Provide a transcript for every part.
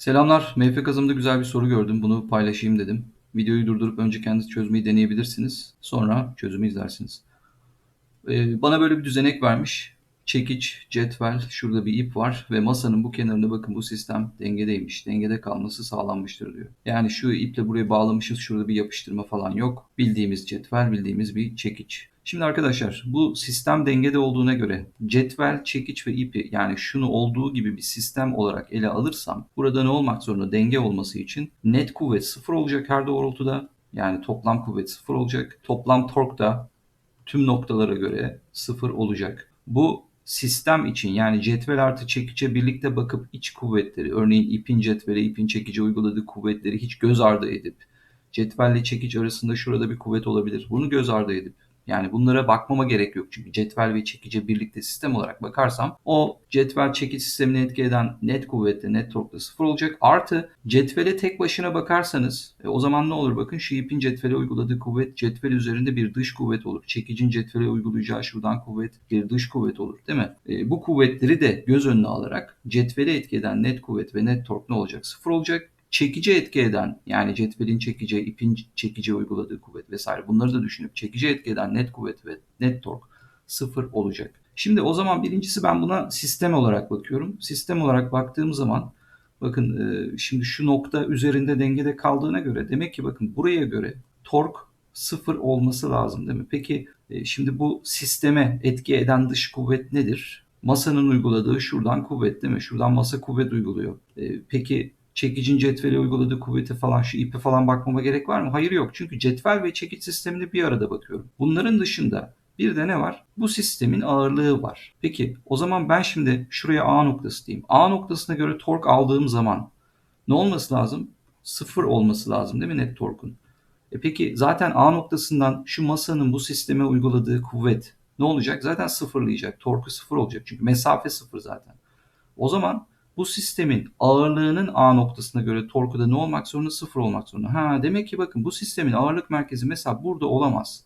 Selamlar. MF kazımda güzel bir soru gördüm. Bunu paylaşayım dedim. Videoyu durdurup önce kendiniz çözmeyi deneyebilirsiniz. Sonra çözümü izlersiniz. Ee, bana böyle bir düzenek vermiş. Çekiç, cetvel, şurada bir ip var ve masanın bu kenarında bakın bu sistem dengedeymiş. Dengede kalması sağlanmıştır diyor. Yani şu iple buraya bağlamışız. Şurada bir yapıştırma falan yok. Bildiğimiz cetvel, bildiğimiz bir çekiç. Şimdi arkadaşlar bu sistem dengede olduğuna göre cetvel, çekiç ve ipi yani şunu olduğu gibi bir sistem olarak ele alırsam burada ne olmak zorunda denge olması için net kuvvet sıfır olacak her doğrultuda. Yani toplam kuvvet sıfır olacak. Toplam tork da tüm noktalara göre sıfır olacak. Bu sistem için yani cetvel artı çekiçe birlikte bakıp iç kuvvetleri örneğin ipin cetvele ipin çekice uyguladığı kuvvetleri hiç göz ardı edip cetvelle çekiç arasında şurada bir kuvvet olabilir. Bunu göz ardı edip yani bunlara bakmama gerek yok çünkü cetvel ve çekice birlikte sistem olarak bakarsam o cetvel çekiç sistemini etki net kuvvetle net torkla sıfır olacak. Artı cetvele tek başına bakarsanız e, o zaman ne olur bakın şu ipin cetvele uyguladığı kuvvet cetvel üzerinde bir dış kuvvet olur. Çekicin cetvele uygulayacağı şuradan kuvvet bir dış kuvvet olur değil mi? E, bu kuvvetleri de göz önüne alarak cetvele etki net kuvvet ve net tork ne olacak? Sıfır olacak çekici etki eden yani cetvelin çekici, ipin çekici uyguladığı kuvvet vesaire bunları da düşünüp çekici etki eden net kuvvet ve net tork sıfır olacak. Şimdi o zaman birincisi ben buna sistem olarak bakıyorum. Sistem olarak baktığım zaman bakın e, şimdi şu nokta üzerinde dengede kaldığına göre demek ki bakın buraya göre tork sıfır olması lazım değil mi? Peki e, şimdi bu sisteme etki eden dış kuvvet nedir? Masanın uyguladığı şuradan kuvvet değil mi? Şuradan masa kuvvet uyguluyor. E, peki çekicin cetvele uyguladığı kuvveti falan şu ipe falan bakmama gerek var mı? Hayır yok. Çünkü cetvel ve çekiç sistemini bir arada bakıyorum. Bunların dışında bir de ne var? Bu sistemin ağırlığı var. Peki o zaman ben şimdi şuraya A noktası diyeyim. A noktasına göre tork aldığım zaman ne olması lazım? Sıfır olması lazım değil mi net torkun? E peki zaten A noktasından şu masanın bu sisteme uyguladığı kuvvet ne olacak? Zaten sıfırlayacak. Torku sıfır olacak. Çünkü mesafe sıfır zaten. O zaman bu sistemin ağırlığının A noktasına göre torku da ne olmak zorunda? Sıfır olmak zorunda. Ha demek ki bakın bu sistemin ağırlık merkezi mesela burada olamaz.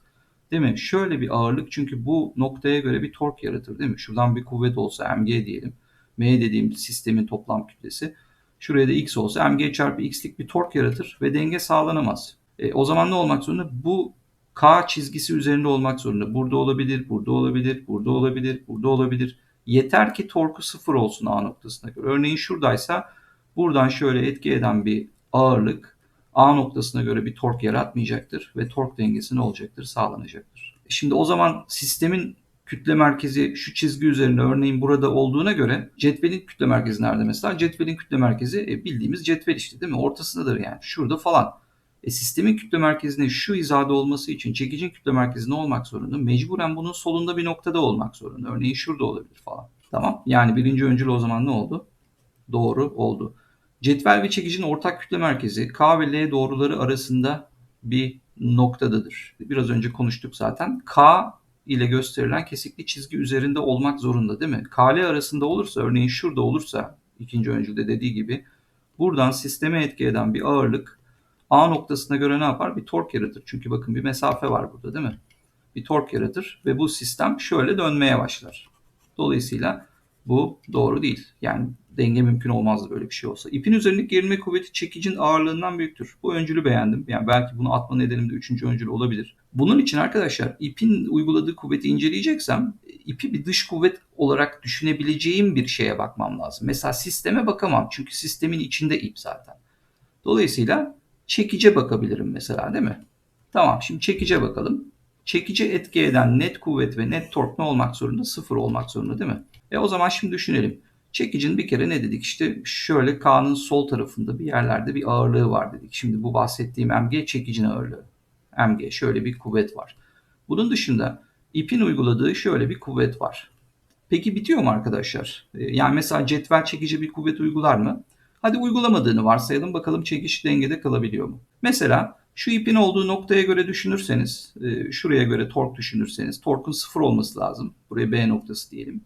Değil mi? Şöyle bir ağırlık çünkü bu noktaya göre bir tork yaratır değil mi? Şuradan bir kuvvet olsa mg diyelim. M dediğim sistemin toplam kütlesi. Şuraya da x olsa mg çarpı x'lik bir tork yaratır ve denge sağlanamaz. E, o zaman ne olmak zorunda? Bu K çizgisi üzerinde olmak zorunda. Burada olabilir, burada olabilir, burada olabilir, burada olabilir. Yeter ki torku sıfır olsun A noktasına göre. Örneğin şuradaysa buradan şöyle etki eden bir ağırlık A noktasına göre bir tork yaratmayacaktır ve tork dengesi ne olacaktır? Sağlanacaktır. Şimdi o zaman sistemin kütle merkezi şu çizgi üzerinde örneğin burada olduğuna göre cetvelin kütle merkezi nerede mesela? Cetvelin kütle merkezi e, bildiğimiz cetvel işte değil mi? Ortasındadır yani. Şurada falan. E, sistemin kütle merkezinin şu hizada olması için çekicin kütle merkezinde olmak zorunda. Mecburen bunun solunda bir noktada olmak zorunda. Örneğin şurada olabilir falan. Tamam. Yani birinci öncül o zaman ne oldu? Doğru oldu. Cetvel ve çekicin ortak kütle merkezi K ve L doğruları arasında bir noktadadır. Biraz önce konuştuk zaten. K ile gösterilen kesikli çizgi üzerinde olmak zorunda değil mi? K L arasında olursa örneğin şurada olursa ikinci öncülde dediği gibi buradan sisteme etki eden bir ağırlık A noktasına göre ne yapar? Bir tork yaratır. Çünkü bakın bir mesafe var burada değil mi? Bir tork yaratır ve bu sistem şöyle dönmeye başlar. Dolayısıyla bu doğru değil. Yani denge mümkün olmazdı böyle bir şey olsa. İpin üzerindeki gerilme kuvveti çekicin ağırlığından büyüktür. Bu öncülü beğendim. Yani belki bunu atma nedenim de üçüncü öncül olabilir. Bunun için arkadaşlar ipin uyguladığı kuvveti inceleyeceksem ipi bir dış kuvvet olarak düşünebileceğim bir şeye bakmam lazım. Mesela sisteme bakamam. Çünkü sistemin içinde ip zaten. Dolayısıyla çekice bakabilirim mesela değil mi? Tamam şimdi çekice bakalım. Çekici etki eden net kuvvet ve net tork ne olmak zorunda? Sıfır olmak zorunda değil mi? E o zaman şimdi düşünelim. Çekicin bir kere ne dedik? İşte şöyle K'nın sol tarafında bir yerlerde bir ağırlığı var dedik. Şimdi bu bahsettiğim mg çekicin ağırlığı. mg şöyle bir kuvvet var. Bunun dışında ipin uyguladığı şöyle bir kuvvet var. Peki bitiyor mu arkadaşlar? E, yani mesela cetvel çekici bir kuvvet uygular mı? Hadi uygulamadığını varsayalım bakalım çekiş dengede kalabiliyor mu? Mesela şu ipin olduğu noktaya göre düşünürseniz, e, şuraya göre tork düşünürseniz torkun sıfır olması lazım. Buraya B noktası diyelim.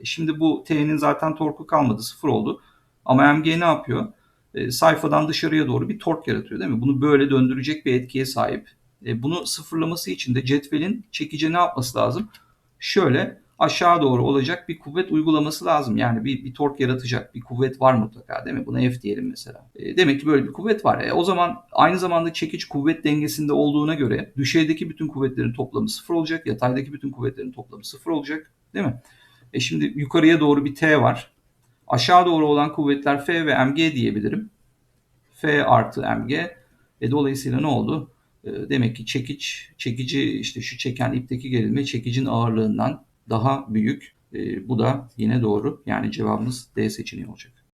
E, şimdi bu T'nin zaten torku kalmadı sıfır oldu. Ama MG ne yapıyor? E, sayfadan dışarıya doğru bir tork yaratıyor değil mi? Bunu böyle döndürecek bir etkiye sahip. Bunu sıfırlaması için de cetvelin çekici ne yapması lazım? Şöyle aşağı doğru olacak bir kuvvet uygulaması lazım. Yani bir, bir tork yaratacak bir kuvvet var mutlaka değil mi? Buna F diyelim mesela. E, demek ki böyle bir kuvvet var. E, o zaman aynı zamanda çekiç kuvvet dengesinde olduğuna göre düşeydeki bütün kuvvetlerin toplamı sıfır olacak. Yataydaki bütün kuvvetlerin toplamı sıfır olacak. Değil mi? E şimdi yukarıya doğru bir T var. Aşağı doğru olan kuvvetler F ve mg diyebilirim. F artı mg. E, dolayısıyla ne oldu? E, demek ki çekiç, çekici işte şu çeken ipteki gerilme çekicin ağırlığından daha büyük. E, bu da yine doğru. Yani cevabımız D seçeneği olacak.